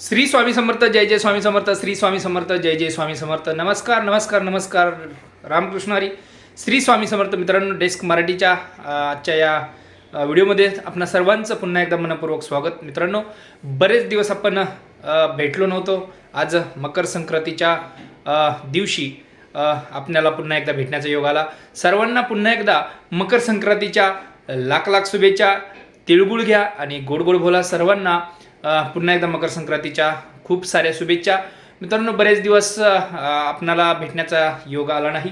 श्री स्वामी समर्थ जय जय स्वामी समर्थ श्री स्वामी समर्थ जय जय स्वामी समर्थ. नमस्कार नमस्कार नमस्कार रामकृष्ण हरी श्री स्वामी समर्थ मित्रांनो डेस्क मराठीच्या आजच्या या व्हिडिओमध्ये आपण सर्वांचं पुन्हा एकदा मनपूर्वक स्वागत. मित्रांनो बरेच दिवस आपण भेटलो नव्हतो. आज मकर संक्रांतीच्या दिवशी आपल्याला पुन्हा एकदा भेटण्याचा योग आला. सर्वांना पुन्हा एकदा मकर संक्रांतीच्या लाख लाख शुभेच्छा. तिळगुळ घ्या आणि गोड गोड बोला. सर्वांना पुन्हा एकदा मकर संक्रांतीच्या खूप साऱ्या शुभेच्छा. मित्रांनो बरेच दिवस आपणाला भेटण्याचा योग आला नाही.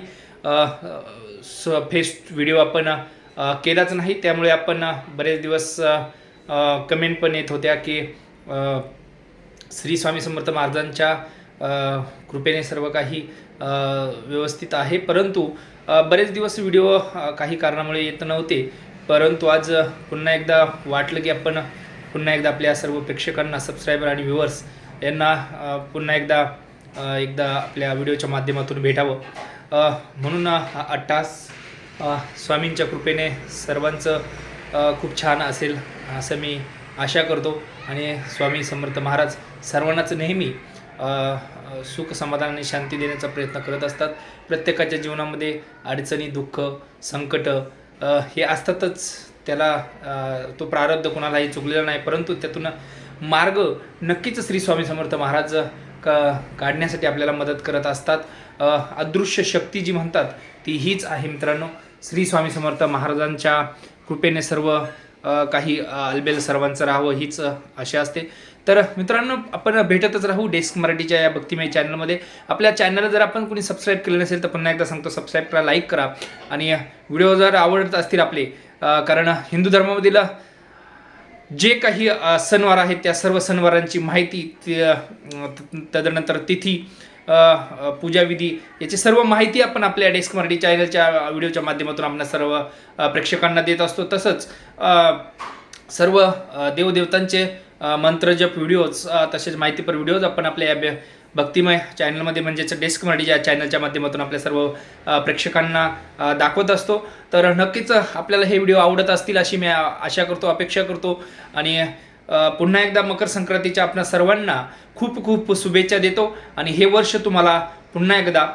स फेस व्हिडिओ आपण केलाच नाही. त्यामुळे आपण बरेच दिवस कमेंट पण येत होत्या की श्री स्वामी समर्थ महाराजांच्या कृपेने सर्व काही व्यवस्थित आहे. परंतु बरेच दिवस व्हिडिओ काही कारणामुळे येत नव्हते. परंतु आज पुन्हा एकदा वाटलं की आपण पुन्हा एकदा आपल्या सर्व प्रेक्षकांना सबस्क्रायबर आणि व्ह्युअर्स यांना पुन्हा एकदा एकदा आपल्या व्हिडिओच्या माध्यमातून भेटावं. म्हणून हा अट्टास स्वामींच्या कृपेने सर्वांचं खूप छान असेल असं मी आशा करतो. आणि स्वामी समर्थ महाराज सर्वांनाच नेहमी सुख समाधान आणि शांती देण्याचा प्रयत्न करत असतात. प्रत्येकाच्या जीवनामध्ये अडचणी दुःख संकट हे असतातच. त्याला तो प्रारब्ध कोणालाही चुकलेला नाही परंतु त्यातून मार्ग नक्कीच श्री स्वामी समर्थ महाराज का काढण्यासाठी आपल्याला मदत करत असतात. अदृश्य शक्ती जी म्हणतात ती हीच आहे मित्रांनो. श्री स्वामी समर्थ महाराजांच्या कृपेने सर्व काही अलबेल सर्वांचं राहावं हीच अशी आशा असते. तर मित्रांनो आपण भेटतच राहू डेस्क मराठीच्या या भक्तिमय चॅनलमध्ये. आपल्या चॅनलला जर आपण कोणी सबस्क्राईब केलं नसेल तर पुन्हा एकदा सांगतो सबस्क्राईब करा लाईक करा. आणि व्हिडिओ जर आवडत असतील आपले कारण हिंदू धर्मामधील जे काही सणवार आहेत त्या सर्व सणवारांची माहिती ते, तदनंतर तिथी पूजाविधी याची सर्व माहिती आपण आपल्या डेस्क मराठी चॅनलच्या व्हिडिओच्या माध्यमातून आपण सर्व प्रेक्षकांना देत असतो. तसंच सर्व देवदेवतांचे मंत्रजप व्हिडिओज तसेच माहितीपर व्हिडिओज आपण आपल्या या भक्तिमय चॅनलमध्ये म्हणजेच डेस्क मराठीच्या चॅनलच्या माध्यमातून आपल्या सर्व प्रेक्षकांना दाखवत असतो. तर नक्कीच आपल्याला हे व्हिडिओ आवडत असतील अशी मी आशा करतो अपेक्षा करतो. आणि पुन्हा एकदा मकर संक्रांतीच्या आपल्या सर्वांना खूप खूप शुभेच्छा देतो. आणि हे वर्ष तुम्हाला पुन्हा एकदा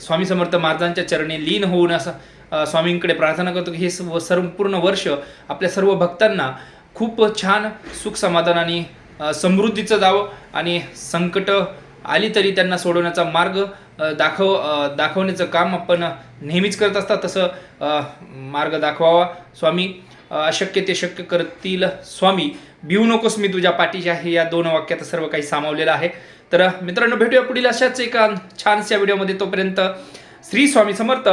स्वामी समर्थ महाराजांच्या चरणी लीन होऊन असं स्वामींकडे प्रार्थना करतो की हे सर्व संपूर्ण वर्ष आपल्या सर्व भक्तांना खूप छान सुख समाधान आणि समृद्धीचं जावं आणि संकट आली तरी त्यांना सोडवण्याचा मार्ग दाखव दाखवण्याचं काम आपण नेहमीच करत असतात तसं मार्ग दाखवावा. स्वामी अशक्य ते शक्य करतील. स्वामी भिवू नकोस मी तुझ्या पाठीशी आहे. या दोन वाक्यात सर्व काही सामावलेलं आहे. तर मित्रांनो भेटूया पुढील अशाच एका छानशा व्हिडिओमध्ये. तोपर्यंत श्री स्वामी समर्थ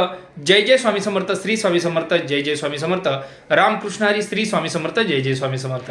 जय जय स्वामी समर्थ श्री स्वामी समर्थ जय जय स्वामी समर्थ. रामकृष्ण हरी श्री स्वामी समर्थ जय जय स्वामी समर्थ.